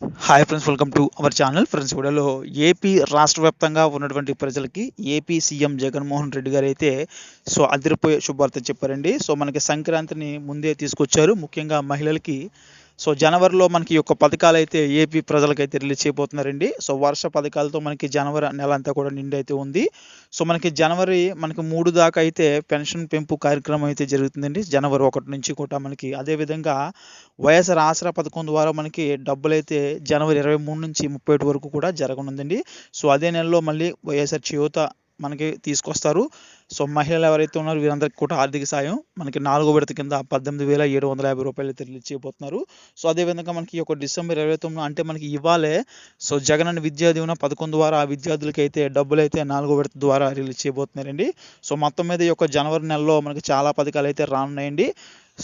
Hi friends welcome to our channel friends కూడాలో AP రాష్ట్ర వ్యాప్తంగా ఉన్నటువంటి ప్రజలకి ఏపీ సీఎం జగన్మోహన్ రెడ్డి గారు అయితే సో అదిరిపోయే శుభార్త చెప్పారండి. సో మనకి సంక్రాంతిని ముందే తీసుకొచ్చారు. ముఖ్యంగా మహిళలకి సో జనవరిలో మనకి యొక్క పథకాలు అయితే ఏపీ ప్రజలకైతే రిలీజ్ చేయబోతున్నారండి. సో వర్ష పథకాలతో మనకి జనవరి నెల అంతా కూడా నిండి అయితే ఉంది. సో మనకి జనవరి మనకి మూడు దాకా అయితే పెన్షన్ పెంపు కార్యక్రమం అయితే జరుగుతుందండి. జనవరి ఒకటి నుంచి కూడా మనకి అదేవిధంగా వైఎస్ఆర్ ఆసరా పథకం ద్వారా మనకి డబ్బులు అయితే జనవరి ఇరవై మూడు నుంచి ముప్పై ఒకటి వరకు కూడా జరగనుందండి. సో అదే నెలలో మళ్ళీ వైఎస్ఆర్ చేయూత మనకి తీసుకొస్తారు. సో మహిళలు ఎవరైతే ఉన్నారో వీరందరికీ కూడా ఆర్థిక సాయం మనకి నాలుగో విడత కింద పద్దెనిమిది వేల ఏడు వందల యాభై రూపాయలు అయితే రిలీజ్ చేయబోతున్నారు సో అదేవిధంగా మనకి ఈ యొక్క డిసెంబర్ ఇరవై తొమ్మిది అంటే మనకి ఇవ్వాలే. సో జగనన్న విద్యా దీవెన పథకం ద్వారా ఆ విద్యార్థులకి అయితే డబ్బులు అయితే నాలుగో విడత ద్వారా రిలీజ్ చేయబోతున్నారండి. సో మొత్తం మీద ఈ యొక్క జనవరి నెలలో మనకి చాలా పథకాలు అయితే రానున్నాయండి.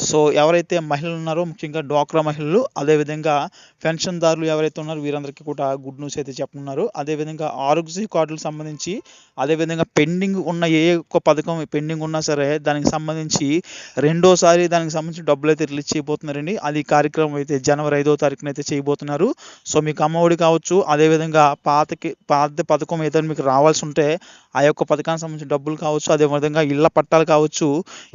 సో ఎవరైతే మహిళలు ఉన్నారో ముఖ్యంగా డ్వాక్రా మహిళలు అదేవిధంగా పెన్షన్దారులు ఎవరైతే ఉన్నారో వీరందరికీ కూడా గుడ్ న్యూస్ అయితే చెప్పనున్నారు. అదేవిధంగా ఆరోగ్యశ్రీ కార్డులకు సంబంధించి అదేవిధంగా పెండింగ్ ఉన్న ఏ ఒక్క పథకం పెండింగ్ ఉన్నా సరే దానికి సంబంధించి రెండోసారి దానికి సంబంధించి డబ్బులు అయితే రిలీజ్ చేయబోతున్నారండి. అది కార్యక్రమం అయితే జనవరి ఐదో తారీఖున అయితే చేయబోతున్నారు. సో మీకు అమ్మఒడి కావచ్చు అదేవిధంగా పాతకి పాత పథకం ఏదైనా మీకు రావాల్సి ఉంటే ఆ యొక్క పథకానికి సంబంధించిన డబ్బులు కావచ్చు అదేవిధంగా ఇళ్ళ పట్టాలు కావచ్చు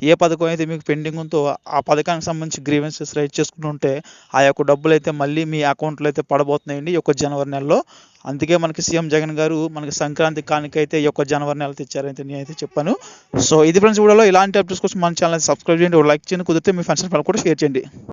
ఏ పథకం అయితే మీకు పెండింగ్ ఉందో ఆ పథకానికి సంబంధించి గ్రీవెన్సెస్ రైట్ చేసుకుంటుంటే ఆ యొక్క డబ్బులు అయితే మళ్ళీ మీ అకౌంట్లో అయితే పడబోతున్నాయండి ఈ యొక్క జనవరి నెలలో. అందుకే మనకి సీఎం జగన్ గారు మనకి సంక్రాంతి కానికైతే ఈ యొక్క జనవరి నెల తెచ్చారైతే నేనైతే చెప్పాను. సో ఇది ఫ్రెండ్స్ వీడియోలో ఇలాంటి అప్డేట్స్ కోసం మన ఛానల్ సబ్స్క్రైబ్ చేయండి లైక్ చేయండి కుదిరితే మీ ఫ్రెండ్స్ కూడా షేర్ చేయండి.